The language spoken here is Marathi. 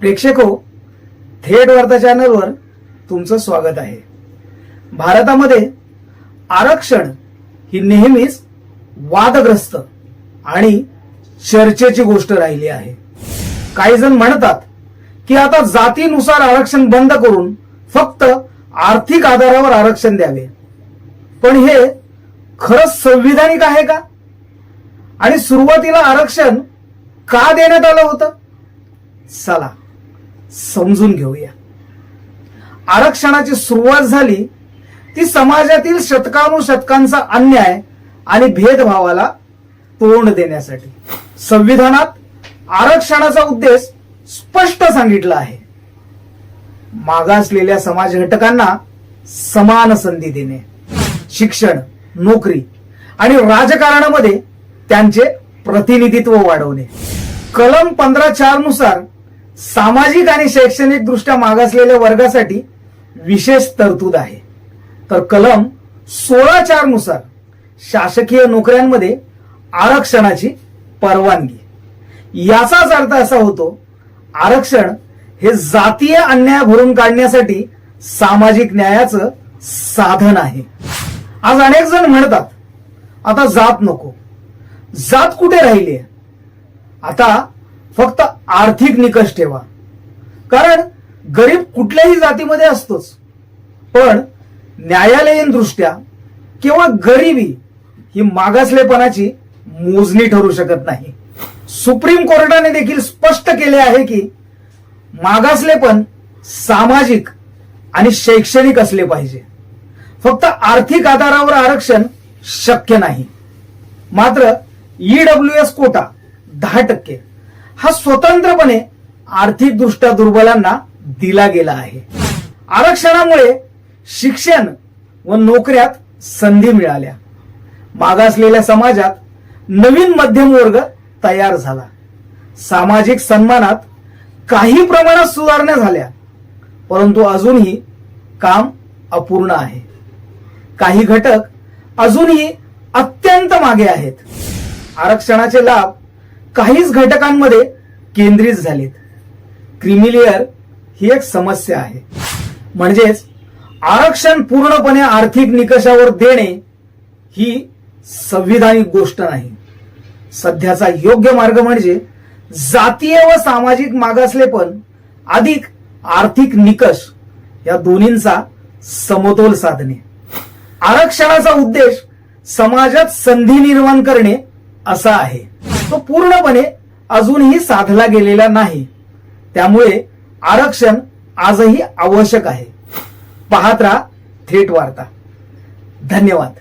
प्रेक्षको थेट वार्ता चॅनलवर तुमचं स्वागत आहे. भारतामध्ये आरक्षण ही नेहमीच वादग्रस्त आणि चर्चेची गोष्ट राहिली आहे. काही जण म्हणतात की आता जातीनुसार आरक्षण बंद करून फक्त आर्थिक आधारावर आरक्षण द्यावे. पण हे खरंच संविधानिक आहे का? आणि सुरुवातीला आरक्षण का देण्यात आलं होतं? चला समजून घेऊया. आरक्षणाची सुरुवात झाली ती समाजातील शतकानुशतकांचा अन्याय आणि भेदभावाला तोंड देण्यासाठी. संविधानात आरक्षणाचा उद्देश स्पष्ट सांगितला आहे. मागासलेल्या समाज घटकांना समान संधी देणे शिक्षण नोकरी आणि राजकारणामध्ये त्यांचे प्रतिनिधित्व वाढवणे. कलम पंधरा चारनुसार सामाजिक आणि शैक्षणिक दृष्ट्या मागासलेल्या वर्गासाठी विशेष तरतूद आहे. तर कलम सोळा चारनुसार शासकीय नोकऱ्यांमध्ये आरक्षणाची परवानगी. याचाच अर्थ असा होतो आरक्षण हे जातीय अन्याय भरून काढण्यासाठी सामाजिक न्यायाचं साधन आहे. आज अनेक जण म्हणतात आता जात नको. जात कुठे राहिली आता फक्त आर्थिक निकष ठेवा. कारण गरीब कुठल्याही जातीमध्ये असतोच. पण न्यायालयीन दृष्ट्या किंवा गरिबी ही मागासलेपणाची मोजणी ठरू शकत नाही. सुप्रीम कोर्टाने देखील स्पष्ट केले आहे की मागासलेपण सामाजिक आणि शैक्षणिक असले पाहिजे. फक्त आर्थिक आधारावर आरक्षण शक्य नाही. मात्र ईडब्ल्यू एस कोटा दहा टक्के. हा स्वतंत्रपणे आर्थिकदृष्ट्या दुर्बलांना दिला गेला आहे. आरक्षणामुळे शिक्षण व नोकऱ्यात संधी मिळाल्या. मागासलेल्या समाजात नवीन मध्यम वर्ग तयार झाला. सामाजिक सन्मानात काही प्रमाणात सुधारणा झाल्या परंतु अजूनही काम अपूर्ण आहे. काही घटक अजूनही अत्यंत मागे आहेत. आरक्षणाचे लाभ काहीच घटकांमध्ये केंद्रित झालेत. क्रिमिलियर ही एक समस्या आहे. म्हणजेच आरक्षण पूर्णपणे आर्थिक निकषावर देणे ही संविधानिक गोष्ट नाही. सध्याचा योग्य मार्ग म्हणजे जातीय व सामाजिक मागासलेपण अधिक आर्थिक निकष या दोन्हींचा समतोल साधणे. आरक्षणाचा उद्देश समाजात संधी निर्माण करणे असा आहे. तो पूर्णपणे अजूनही साधला गेलेला नाही. त्यामुळे आरक्षण आजही आवश्यक आहे. पाहत राहा थेट वार्ता. धन्यवाद.